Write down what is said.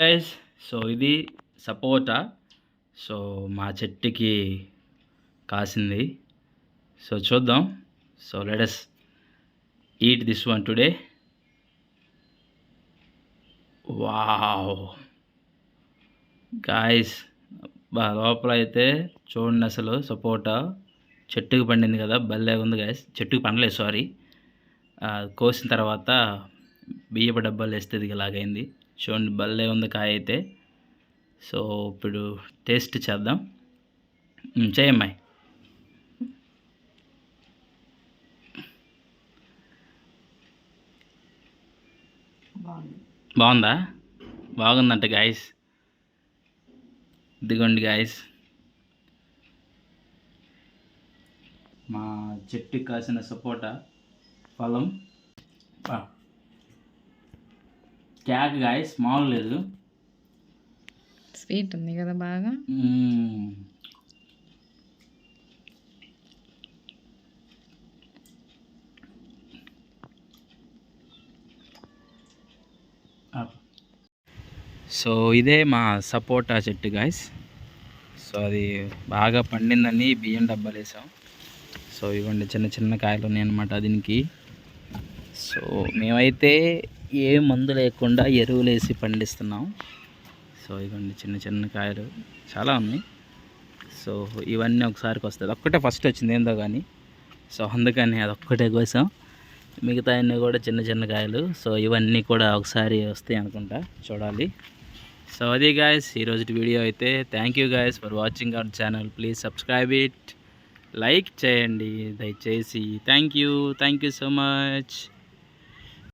Guys so ఇది సపోటా. So మా చెట్టుకి కాసింది. సో చూద్దాం. So let's eat this one today wow guys లోపల అయితే చూడండి అసలు సపోటా. చెట్టుకు పండింది కదా భలే ఉంది గాయస్ చెట్టుకు పండలేదు సారీ కోసిన తర్వాత బియ్యపు డబ్బాలు వేస్తే ఇది ఇలాగైంది. చూడండి భలే ఉంది కాయ అయితే. సో ఇప్పుడు టేస్ట్ చేద్దాం. చేయమ్మాయి బాగుందా? బాగుందంట గాయస్. ఇదిగోండి గాయస్. మా చెట్టుకి కాసిన సపోటా ఫలం. క్యాక్ గాయస్ మామూలు లేదు. స్వీట్ ఉంది కదా బాగా. సో ఇదే మా సపోటా చెట్టు గాయస్. సో అది బాగా పండిందని బియ్యం డబ్బాలు వేసాం. సో ఇవ్వండి చిన్న చిన్న కాయలు ఉన్నాయి అనమాట దీనికి. సో మేమైతే ఏ మందు లేకుండా ఎరువులు వేసి పండిస్తున్నాం. సో ఇవన్నీ చిన్న చిన్న కాయలు. చాలా ఉన్నాయి. సో ఇవన్నీ ఒకసారికి వస్తుంది ఒక్కటే ఫస్ట్ వచ్చింది ఏందో కానీ. సో అందుకని అది ఒక్కటే కోసం మిగతా అన్నీ కూడా చిన్న చిన్న కాయలు. సో ఇవన్నీ కూడా ఒకసారి వస్తాయి అనుకుంటా. చూడాలి. సో అది గాయస్ ఈరోజు వీడియో అయితే thank you guys for watching our channel please subscribe it like చేయండి. దయచేసి thank you thank you so much